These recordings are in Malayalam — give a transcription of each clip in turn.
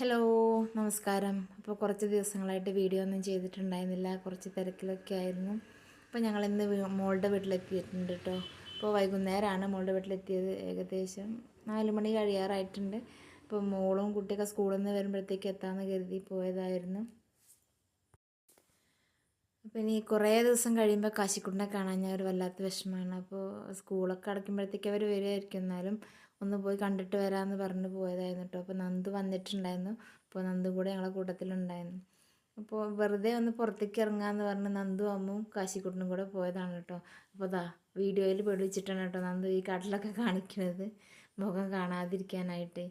ഹലോ നമസ്കാരം. അപ്പോൾ കുറച്ച് ദിവസങ്ങളായിട്ട് വീഡിയോ ഒന്നും ചെയ്തിട്ടുണ്ടായിരുന്നില്ല. കുറച്ച് തിരക്കിലൊക്കെ ആയിരുന്നു. അപ്പോൾ ഞങ്ങൾ ഇന്ന് മോളുടെ വീട്ടിലെത്തിയിട്ടുണ്ട് കേട്ടോ അപ്പോൾ വൈകുന്നേരമാണ് മോളുടെ വീട്ടിലെത്തിയത് ഏകദേശം നാല് മണി കഴിയാറായിട്ടുണ്ട്. അപ്പോൾ മോളും കുട്ടിയൊക്കെ സ്കൂളിൽ നിന്ന് വരുമ്പോഴത്തേക്ക് എത്താമെന്ന് കരുതി പോയതായിരുന്നു. അപ്പോൾ ഇനി കുറേ ദിവസം കഴിയുമ്പോൾ കാശിക്കുട്ടിനെ കാണാൻ ഞാൻ ഒരു വല്ലാത്ത വിഷമമാണ്. അപ്പോൾ സ്കൂളൊക്കെ അടയ്ക്കുമ്പോഴത്തേക്ക് അവർ വരുമായിരിക്കും എന്നാലും ഒന്ന് പോയി കണ്ടിട്ട് വരാമെന്ന് പറഞ്ഞു പോയതായിരുന്നു കേട്ടോ അപ്പോൾ നന്ദു വന്നിട്ടുണ്ടായിരുന്നു. അപ്പോൾ നന്ദു കൂടെ ഞങ്ങളെ കൂട്ടത്തിലുണ്ടായിരുന്നു. അപ്പോൾ വെറുതെ ഒന്ന് പുറത്തേക്ക് ഇറങ്ങാമെന്ന് പറഞ്ഞ് നന്ദു അമ്മും കാശിക്കുട്ടനും കൂടെ പോയതാണ് കേട്ടോ അപ്പോൾ അതാ വീഡിയോയിൽ പേടിച്ചിട്ടാണ് കേട്ടോ നന്ദു ഈ കടലൊക്കെ കാണിക്കുന്നത് മുഖം കാണാതിരിക്കാനായിട്ട്.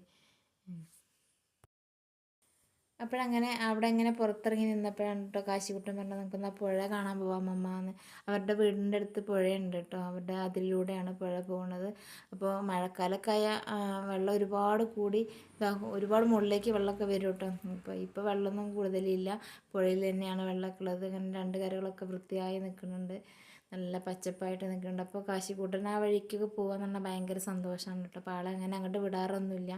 അപ്പോഴങ്ങനെ അവിടെ ഇങ്ങനെ പുറത്തിറങ്ങി നിന്നപ്പോഴാണ് കേട്ടോ കാശിക്കുട്ടൻ പറഞ്ഞത് നമുക്കൊന്ന് ആ പുഴ കാണാൻ പോവാം അമ്മ എന്ന്. അവരുടെ വീടിന്റെ അടുത്ത് പുഴയുണ്ട് കേട്ടോ അവരുടെ അതിലൂടെയാണ് പുഴ പോകുന്നത്. അപ്പോൾ മഴക്കാലമൊക്കെ ആയ വെള്ളം ഒരുപാട് കൂടി ഇതാ ഒരുപാട് മുകളിലേക്ക് വെള്ളമൊക്കെ വരും കേട്ടോ ഇപ്പോൾ ഇപ്പോൾ വെള്ളമൊന്നും കൂടുതലില്ല. പുഴയിൽ തന്നെയാണ് വെള്ളമൊക്കെ ഉള്ളത്. ഇങ്ങനെ രണ്ട് കരകളൊക്കെ വൃത്തിയായി നിൽക്കുന്നുണ്ട്. നല്ല പച്ചപ്പായിട്ട് നിൽക്കുന്നുണ്ട്. അപ്പോൾ കാശിക്കൂട്ടൻ ആ വഴിക്കൊക്കെ പോകാമെന്ന് പറഞ്ഞാൽ ഭയങ്കര സന്തോഷമാണ് കേട്ടോ അപ്പോൾ ആളെ അങ്ങനെ അങ്ങോട്ട് വിടാറൊന്നുമില്ല.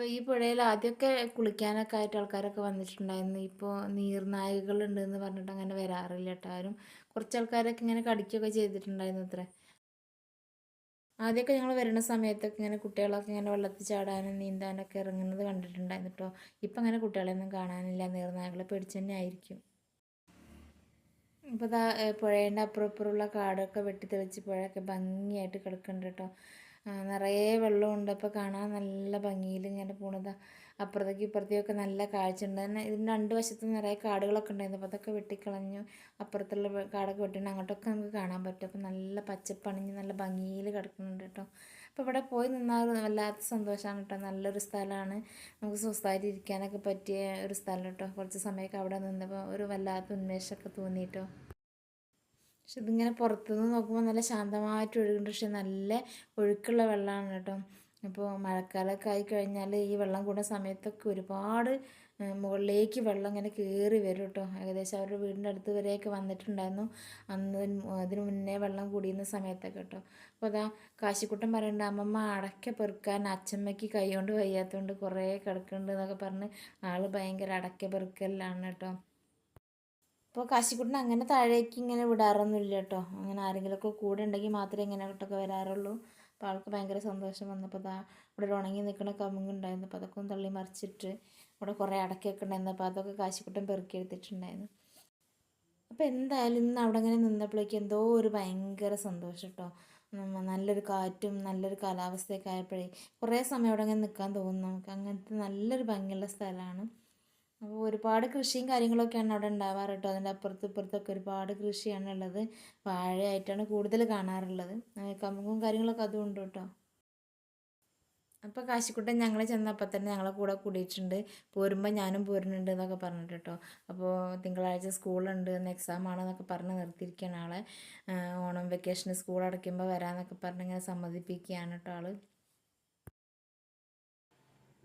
അപ്പോൾ ഈ പുഴയിൽ ആദ്യമൊക്കെ കുളിക്കാനൊക്കെ ആയിട്ട് ആൾക്കാരൊക്കെ വന്നിട്ടുണ്ടായിരുന്നു. ഇപ്പോൾ നീർനായകളുണ്ട് എന്ന് പറഞ്ഞിട്ട് അങ്ങനെ വരാറില്ല കേട്ടോ ആരും കുറച്ച് ആൾക്കാരൊക്കെ ഇങ്ങനെ കടിക്കുകയൊക്കെ ചെയ്തിട്ടുണ്ടായിരുന്നു അത്രേ. ആദ്യമൊക്കെ ഞങ്ങൾ വരുന്ന സമയത്തൊക്കെ ഇങ്ങനെ കുട്ടികളൊക്കെ ഇങ്ങനെ വെള്ളത്തിൽ ചാടാനും നീന്താനൊക്കെ ഇറങ്ങുന്നത് കണ്ടിട്ടുണ്ടായിരുന്നു കേട്ടോ ഇപ്പം അങ്ങനെ കുട്ടികളെയൊന്നും കാണാനില്ല. നീർനായകളെ പേടിച്ച് തന്നെ ആയിരിക്കും. ഇപ്പോൾ ദാ പുഴേന്റെ അപ്പുറപ്പുറമുള്ള കാടൊക്കെ വെട്ടി തെളിച്ച് പുഴയൊക്കെ ഭംഗിയായിട്ട് കിടക്കുന്നുണ്ട് കേട്ടോ നിറയെ വെള്ളമുണ്ട്. അപ്പോൾ കാണാൻ നല്ല ഭംഗിയിൽ ഇങ്ങനെ പോണത്. അപ്പുറത്തേക്ക് ഇപ്പുറത്തേക്കൊക്കെ നല്ല കാഴ്ച ഉണ്ട്. തന്നെ ഇതിന്റെ രണ്ട് വശത്തും നിറയെ കാടുകളൊക്കെ ഉണ്ടായിരുന്നു. അപ്പോൾ അതൊക്കെ വെട്ടിക്കളഞ്ഞു. അപ്പുറത്തുള്ള കാടൊക്കെ വെട്ടിണ്ട്. അങ്ങോട്ടൊക്കെ നമുക്ക് കാണാൻ പറ്റും. അപ്പോൾ നല്ല പച്ചപ്പണിഞ്ഞ് നല്ല ഭംഗിയിൽ കിടക്കുന്നുണ്ട് കേട്ടോ. അപ്പോൾ ഇവിടെ പോയി നിന്നാൽ വല്ലാത്ത സന്തോഷമാണ് കേട്ടോ. നല്ലൊരു സ്ഥലമാണ്. നമുക്ക് സ്വസ്ഥമായിട്ട് ഇരിക്കാനൊക്കെ പറ്റിയ ഒരു സ്ഥലം കേട്ടോ. കുറച്ച് സമയമൊക്കെ അവിടെ നിന്നപ്പോൾ ഒരു വല്ലാത്ത ഉന്മേഷമൊക്കെ തോന്നി കേട്ടോ. പക്ഷെ ഇതിങ്ങനെ പുറത്തുനിന്ന് നോക്കുമ്പോൾ നല്ല ശാന്തമായിട്ട് ഒഴുകുന്നുണ്ട്. പക്ഷെ നല്ല ഒഴുക്കുള്ള വെള്ളമാണ് കേട്ടോ. അപ്പോൾ മഴക്കാലമൊക്കെ ആയി കഴിഞ്ഞാൽ ഈ വെള്ളം കൂടുന്ന സമയത്തൊക്കെ ഒരുപാട് മുകളിലേക്ക് വെള്ളം ഇങ്ങനെ കയറി വരും കേട്ടോ. ഏകദേശം അവരുടെ വീടിന്റെ അടുത്ത് വരെയൊക്കെ വന്നിട്ടുണ്ടായിരുന്നു. അന്ന് അതിന് മുന്നേ വെള്ളം കൂടിയുന്ന സമയത്തൊക്കെ കേട്ടോ. അപ്പോൾ അതാ കാശിക്കുട്ടൻ പറയുന്നുണ്ട് അമ്മമ്മ അടക്ക പെറുക്കാൻ അച്ചമ്മയ്ക്ക് കൈ കൊണ്ട് വയ്യാത്തതുകൊണ്ട് കുറേ കിടക്കുന്നുണ്ട് എന്നൊക്കെ പറഞ്ഞ് ആൾ ഭയങ്കര അടക്ക പെറുക്കലാണ് കേട്ടോ. അപ്പോൾ കാശിക്കുട്ടൻ അങ്ങനെ താഴേക്ക് ഇങ്ങനെ വിടാറൊന്നുമില്ല കേട്ടോ അങ്ങനെ ആരെങ്കിലുമൊക്കെ കൂടെ ഉണ്ടെങ്കിൽ മാത്രമേ ഇങ്ങനെ ഇങ്ങോട്ടൊക്കെ വരാറുള്ളൂ. അപ്പോൾ ആൾക്ക് ഭയങ്കര സന്തോഷം വന്നപ്പോൾ ദാ ഇവിടെ ഒരു ഉണങ്ങി നിൽക്കുന്ന കമ്മുണ്ടായിരുന്നു അപ്പോൾ അതൊക്കെ ഒന്ന് തള്ളി മറിച്ചിട്ട് ഇവിടെ കുറേ അടക്കൊക്കെ ഉണ്ടായിരുന്നു. അപ്പോൾ അതൊക്കെ കാശിക്കുട്ടൻ പെറുക്കി എടുത്തിട്ടുണ്ടായിരുന്നു. അപ്പോൾ എന്തായാലും ഇന്ന് അവിടെ ഇങ്ങനെ നിന്നപ്പോഴേക്ക് എന്തോ ഒരു ഭയങ്കര സന്തോഷം കേട്ടോ നല്ലൊരു കാറ്റും നല്ലൊരു കാലാവസ്ഥയൊക്കെ ആയപ്പോഴേ കുറേ സമയം അവിടെ ഇങ്ങനെ നിൽക്കാൻ തോന്നുന്നു. നമുക്ക് അങ്ങനത്തെ നല്ലൊരു ഭംഗിയുള്ള സ്ഥലമാണ്. അപ്പോൾ ഒരുപാട് കൃഷിയും കാര്യങ്ങളൊക്കെയാണ് അവിടെ ഉണ്ടാവാറ് കേട്ടോ അതിന്റെ അപ്പുറത്തും ഇപ്പുറത്തൊക്കെ ഒരുപാട് കൃഷിയാണ് ഉള്ളത്. വാഴയായിട്ടാണ് കൂടുതൽ കാണാറുള്ളത്. കമ്പും കാര്യങ്ങളൊക്കെ അതും ഉണ്ട് കേട്ടോ. അപ്പോൾ കാശിക്കുട്ടൻ ഞങ്ങൾ ചെന്നപ്പോൾ തന്നെ ഞങ്ങളെ കൂടെ കൂടിയിട്ടുണ്ട്. പോരുമ്പോൾ ഞാനും പോരുന്നുണ്ട് എന്നൊക്കെ പറഞ്ഞിട്ട് കേട്ടോ. അപ്പോൾ തിങ്കളാഴ്ച സ്കൂളുണ്ട്. ഇന്ന് എക്സാം ആണെന്നൊക്കെ പറഞ്ഞ് നിർത്തിയിരിക്കുകയാണ് ആളെ. ഓണം വെക്കേഷന് സ്കൂൾ അടയ്ക്കുമ്പോൾ വരാമെന്നൊക്കെ പറഞ്ഞ് ഇങ്ങനെ സമ്മതിപ്പിക്കുകയാണ് കേട്ടോ ആൾ.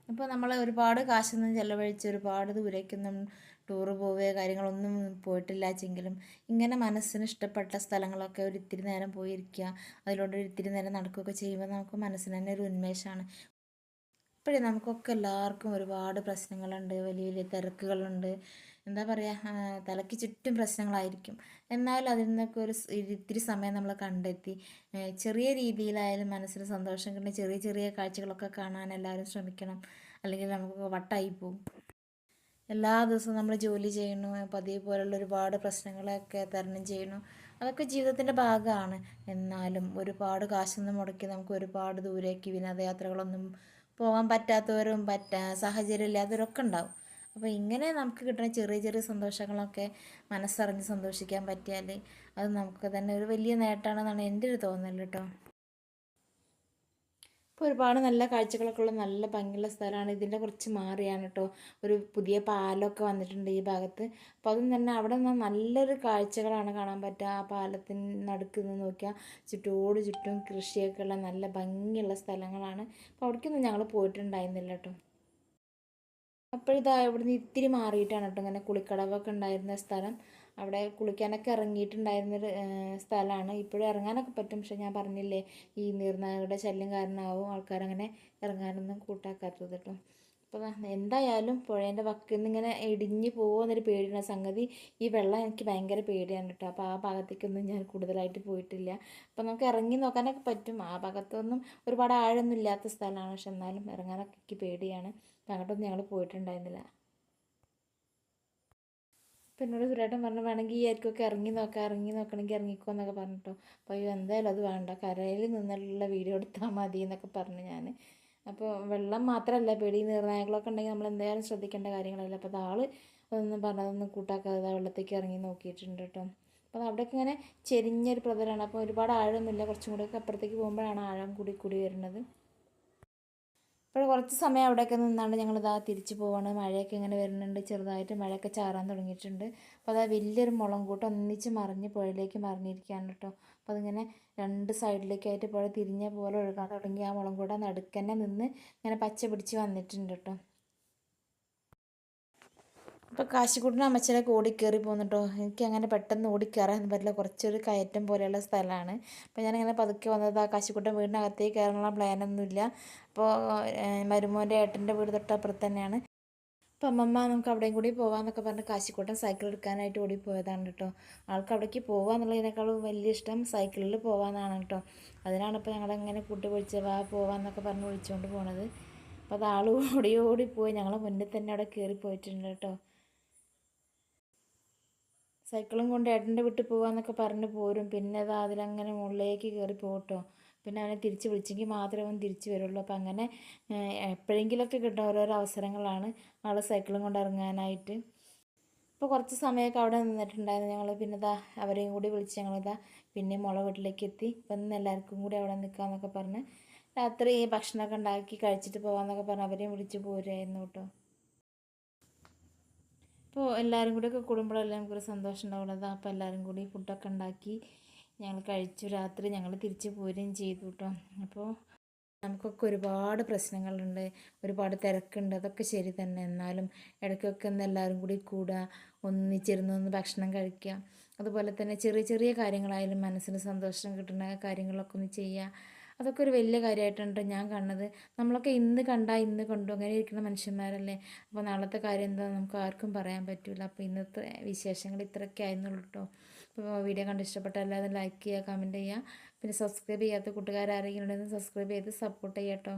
അപ്പോൾ നമ്മൾ ഒരുപാട് കാശൊന്നും ചിലവഴിച്ച് ഒരുപാട് ദൂരേക്കൊന്നും ടൂറ് പോവുകയോ കാര്യങ്ങളൊന്നും പോയിട്ടില്ലാച്ചെങ്കിലും ഇങ്ങനെ മനസ്സിന് ഇഷ്ടപ്പെട്ട സ്ഥലങ്ങളൊക്കെ ഒരു ഇത്തിരി നേരം പോയിരിക്കുക അതിലൂടെ ഒരു ഇത്തിരി നേരം നടക്കുകയൊക്കെ ചെയ്യുമ്പോൾ നമുക്ക് മനസ്സിന് തന്നെ ഒരു ഉന്മേഷമാണ് ഇപ്പോഴേ നമുക്കൊക്കെ എല്ലാവർക്കും ഒരുപാട് പ്രശ്നങ്ങളുണ്ട്. വലിയ വലിയ തിരക്കുകളുണ്ട്. എന്താ പറയുക തലയ്ക്ക് ചുറ്റും പ്രശ്നങ്ങളായിരിക്കും. എന്നാൽ അതിൽ നിന്നൊക്കെ ഒരു ഇത്തിരി സമയം നമ്മൾ കണ്ടെത്തി. ചെറിയ രീതിയിലായാലും മനസ്സിന് സന്തോഷം കിട്ടുന്ന ചെറിയ ചെറിയ കാഴ്ചകളൊക്കെ കാണാൻ എല്ലാവരും ശ്രമിക്കണം. അല്ലെങ്കിൽ നമുക്ക് വട്ടായി പോകും എല്ലാ ദിവസവും നമ്മൾ ജോലി ചെയ്യണു പതിവ് പോലുള്ള ഒരുപാട് പ്രശ്നങ്ങളൊക്കെ തരണം ചെയ്യണു അതൊക്കെ ജീവിതത്തിന്റെ ഭാഗമാണ്. എന്നാലും ഒരുപാട് കാശൊന്നും മുടക്കി നമുക്ക് ഒരുപാട് ദൂരേക്ക് വിനോദയാത്രകളൊന്നും പോകാൻ പറ്റാത്തവരും പറ്റാ സാഹചര്യം ഇല്ലാത്തവരൊക്കെ ഉണ്ടാവും. അപ്പോൾ ഇങ്ങനെ നമുക്ക് കിട്ടുന്ന ചെറിയ ചെറിയ സന്തോഷങ്ങളൊക്കെ മനസ്സറിഞ്ഞ് സന്തോഷിക്കാൻ പറ്റിയാൽ അത് നമുക്ക് തന്നെ ഒരു വലിയ നേട്ടമാണെന്നാണ് എന്റെ ഒരു തോന്നൽ കേട്ടോ. ഇപ്പോൾ ഒരുപാട് നല്ല കാഴ്ചകളൊക്കെ ഉള്ള നല്ല ഭംഗിയുള്ള സ്ഥലമാണ്. ഇതിന്റെ കുറച്ച് മാറിയാണ് കേട്ടോ. ഒരു പുതിയ പാലമൊക്കെ വന്നിട്ടുണ്ട് ഈ ഭാഗത്ത്. അപ്പോൾ അതും തന്നെ അവിടെ നിന്ന് നല്ലൊരു കാഴ്ചകളാണ് കാണാൻ പറ്റുക. ആ പാലത്തിന് നടുക്ക് നിന്ന് നോക്കിയാൽ ചുറ്റോട് ചുറ്റും കൃഷിയൊക്കെ ഉള്ള നല്ല ഭംഗിയുള്ള സ്ഥലങ്ങളാണ്. അപ്പോൾ അവിടേക്കൊന്നും ഞങ്ങൾ പോയിട്ടുണ്ടായിരുന്നില്ല കേട്ടോ. അപ്പോഴിതാ ഇവിടുന്ന് ഇത്തിരി മാറിയിട്ടാണ് കേട്ടോ ഇങ്ങനെ കുളിക്കടവൊക്കെ ഉണ്ടായിരുന്ന സ്ഥലം. അവിടെ കുളിക്കാനൊക്കെ ഇറങ്ങിയിട്ടുണ്ടായിരുന്നൊരു സ്ഥലമാണ്. ഇപ്പോഴും ഇറങ്ങാനൊക്കെ പറ്റും. പക്ഷെ ഞാൻ പറഞ്ഞില്ലേ ഈ നീർനായകളുടെ ശല്യം കാരണമാവും ആൾക്കാരങ്ങനെ ഇറങ്ങാനൊന്നും കൂട്ടാക്കാത്തത് കേട്ടോ. അപ്പോൾ എന്തായാലും പുഴേന്റെ വക്കിൽ നിന്ന് ഇങ്ങനെ ഇടിഞ്ഞ് പോകുമെന്നൊരു പേടിയുള്ള സംഗതി ഈ വെള്ളം എനിക്ക് ഭയങ്കര പേടിയാണ് കേട്ടോ. അപ്പോൾ ആ ഭാഗത്തേക്കൊന്നും ഞാൻ കൂടുതലായിട്ട് പോയിട്ടില്ല. അപ്പോൾ നമുക്ക് ഇറങ്ങി നോക്കാനൊക്കെ പറ്റും. ആ ഭാഗത്തൊന്നും ഒരുപാട് ആഴമൊന്നും ഇല്ലാത്ത സ്ഥലമാണ്. പക്ഷെ എന്നാലും ഇറങ്ങാനൊക്കെ എനിക്ക് പേടിയാണ്. അങ്ങോട്ടൊന്നും ഞങ്ങൾ പോയിട്ടുണ്ടായിരുന്നില്ല. അപ്പോൾ എന്നോട് സുരേട്ടൻ പറഞ്ഞു വേണമെങ്കിൽ ഈ ആയിരിക്കൊക്കെ ഇറങ്ങി നോക്കാം ഇറങ്ങി നോക്കണമെങ്കിൽ ഇറങ്ങിക്കോ എന്നൊക്കെ പറഞ്ഞിട്ടോ. അപ്പോൾ അയ്യോ എന്തായാലും അത് വേണ്ട. കരയിൽ നിന്നുള്ള വീഡിയോ എടുത്താൽ മതി എന്നൊക്കെ പറഞ്ഞു ഞാൻ അപ്പോൾ വെള്ളം മാത്രമല്ല പേടി നിർണായകളൊക്കെ ഉണ്ടെങ്കിൽ നമ്മൾ എന്തായാലും ശ്രദ്ധിക്കേണ്ട കാര്യങ്ങളല്ല. അപ്പോൾ ആൾ ഒന്നും പറഞ്ഞതൊന്നും കൂട്ടാക്കാതെ വെള്ളത്തേക്ക് ഇറങ്ങി നോക്കിയിട്ടുണ്ട് കേട്ടോ. അപ്പോൾ അവിടെയൊക്കെ ഇങ്ങനെ ചെരിഞ്ഞൊരു പ്രതലമാണ് അപ്പോൾ ഒരുപാട് ആഴമില്ല. കുറച്ചും കൂടെയൊക്കെ അപ്പുറത്തേക്ക് പോകുമ്പോഴാണ് ആഴം കൂടി കൂടി വരുന്നത്. അപ്പോൾ കുറച്ച് സമയം അവിടെയൊക്കെ നിന്നാണ്ട് ഞങ്ങളിതാ തിരിച്ചു പോവാണ്. മഴയൊക്കെ ഇങ്ങനെ വരുന്നുണ്ട് ചെറുതായിട്ട് മഴയൊക്കെ ചാറാൻ തുടങ്ങിയിട്ടുണ്ട്. അപ്പോൾ അതാ വലിയൊരു മുളം കൂട്ടം ഒന്നിച്ച് മറിഞ്ഞ് പുഴയിലേക്ക് മറിഞ്ഞിരിക്കുകയാണ് കേട്ടോ. അപ്പോൾ അതിങ്ങനെ രണ്ട് സൈഡിലേക്കായിട്ട് പുഴ തിരിഞ്ഞ പോലെ ഒഴുകാൻ തുടങ്ങി. ആ മുളം കൂട്ടം നടുക്കന്നെ നിന്ന് ഇങ്ങനെ പച്ച പിടിച്ച് വന്നിട്ടുണ്ട് കേട്ടോ. ഇപ്പോൾ കാശിക്കുട്ടിന് ഓടി കയറി പോകുന്നുട്ടോ എനിക്ക് അങ്ങനെ പെട്ടെന്ന് ഓടിക്കയറാൻ പറ്റില്ല. കുറച്ചൊരു കയറ്റം പോലെയുള്ള സ്ഥലമാണ്. അപ്പോൾ ഞാനിങ്ങനെ പതുക്കെ വന്നത് ആ കാശിക്കുട്ടൻ വീടിനകത്തേക്ക് കയറാനുള്ള പ്ലാനൊന്നുമില്ല അപ്പോൾ മരുമോന്റെ ഏട്ടന്റെ വീട് തൊട്ടപ്പുറത്ത് തന്നെയാണ്. അപ്പോൾ അമ്മമ്മ നമുക്ക് അവിടെയും കൂടി പോകാമെന്നൊക്കെ പറഞ്ഞ് കാശിക്കുട്ടൻ സൈക്കിൾ എടുക്കാനായിട്ട് ഓടി പോയതാണ് കേട്ടോ ആൾക്ക് അവിടേക്ക് പോകാമെന്നുള്ളതിനേക്കാളും വലിയ ഇഷ്ടം സൈക്കിളിൽ പോകാമെന്നാണ് കേട്ടോ അതിനാണ് ഇപ്പോൾ ഞങ്ങളങ്ങനെ കൂട്ടി വിളിച്ച് വാ പോകാമെന്നൊക്കെ പറഞ്ഞ് വിളിച്ചുകൊണ്ട് പോണത്. അപ്പോൾ അത് ആൾ ഓടി ഓടിപ്പോയി പോയി. ഞങ്ങളെ മുന്നിൽ തന്നെ അവിടെ കയറി പോയിട്ടുണ്ട് കേട്ടോ സൈക്കിളും കൊണ്ട് ഏട്ടന്റെ വീട്ടിൽ പോകാമെന്നൊക്കെ പറഞ്ഞ് പോരും. പിന്നെ അത് അതിലങ്ങനെ മുകളിലേക്ക് കയറി പോകട്ടോ പിന്നെ അവനെ തിരിച്ച് വിളിച്ചെങ്കിൽ മാത്രമേ അവൻ തിരിച്ച് വരുള്ളൂ. അപ്പം അങ്ങനെ എപ്പോഴെങ്കിലുമൊക്കെ കിട്ടുന്ന ഓരോരോ അവസരങ്ങളാണ് ആൾ സൈക്കിളും കൊണ്ട് ഇറങ്ങാനായിട്ട്. ഇപ്പോൾ കുറച്ച് സമയമൊക്കെ അവിടെ നിന്നിട്ടുണ്ടായിരുന്നു ഞങ്ങൾ. പിന്നെ ഇതാ അവരെയും കൂടി വിളിച്ച് ഞങ്ങളിതാ പിന്നെ മുള വീട്ടിലേക്ക് എത്തി. ഇപ്പം ഇന്ന് എല്ലാവർക്കും കൂടി അവിടെ നിൽക്കാമെന്നൊക്കെ പറഞ്ഞ് രാത്രി ഭക്ഷണമൊക്കെ ഉണ്ടാക്കി കഴിച്ചിട്ട് പോകാമെന്നൊക്കെ പറഞ്ഞ് അവരെയും വിളിച്ച് പോരുമായിരുന്നു കേട്ടോ. അപ്പോൾ എല്ലാവരും കൂടിയൊക്കെ കൂടുമ്പോഴല്ലേ നമുക്കൊരു സന്തോഷം ഉണ്ടാവുള്ളത് അപ്പോൾ എല്ലാവരും കൂടി ഫുഡൊക്കെ ഉണ്ടാക്കി ഞങ്ങൾ കഴിച്ചു. രാത്രി ഞങ്ങൾ തിരിച്ച് പോരുകയും ചെയ്തു കേട്ടോ. അപ്പോൾ നമുക്കൊക്കെ ഒരുപാട് പ്രശ്നങ്ങളുണ്ട്. ഒരുപാട് തിരക്കുണ്ട്. അതൊക്കെ ശരി തന്നെ. എന്നാലും ഇടയ്ക്കൊക്കെ ഒന്ന് എല്ലാവരും കൂടി കൂടുക ഒന്നിച്ചിരുന്ന് ഒന്ന് ഭക്ഷണം കഴിക്കുക. അതുപോലെ തന്നെ ചെറിയ ചെറിയ കാര്യങ്ങളായാലും മനസ്സിന് സന്തോഷം കിട്ടുന്ന കാര്യങ്ങളൊക്കെ ഒന്ന് ചെയ്യുക. അതൊക്കെ ഒരു വലിയ കാര്യമായിട്ടുണ്ട് ഞാൻ കാണുന്നത്. നമ്മളൊക്കെ ഇന്ന് കണ്ടാൽ ഇന്ന് കണ്ടു അങ്ങനെ ഇരിക്കുന്ന മനുഷ്യന്മാരല്ലേ? അപ്പോൾ നാളത്തെ കാര്യം എന്താ? നമുക്ക് ആർക്കും പറയാൻ പറ്റില്ല അപ്പോൾ ഇന്നത്തെ വിശേഷങ്ങൾ ഇത്രയൊക്കെ ആയിരുന്നുള്ളൂ കേട്ടോ അപ്പോൾ വീഡിയോ കണ്ട് ഇഷ്ടപ്പെട്ട എല്ലാവരും ലൈക്ക് ചെയ്യുക കമന്റ് ചെയ്യുക. പിന്നെ സബ്സ്ക്രൈബ് ചെയ്യാത്ത കൂട്ടുകാരാരെങ്കിലും ഉണ്ടെങ്കിൽ സബ്സ്ക്രൈബ് ചെയ്ത് സപ്പോർട്ട് ചെയ്യാം കേട്ടോ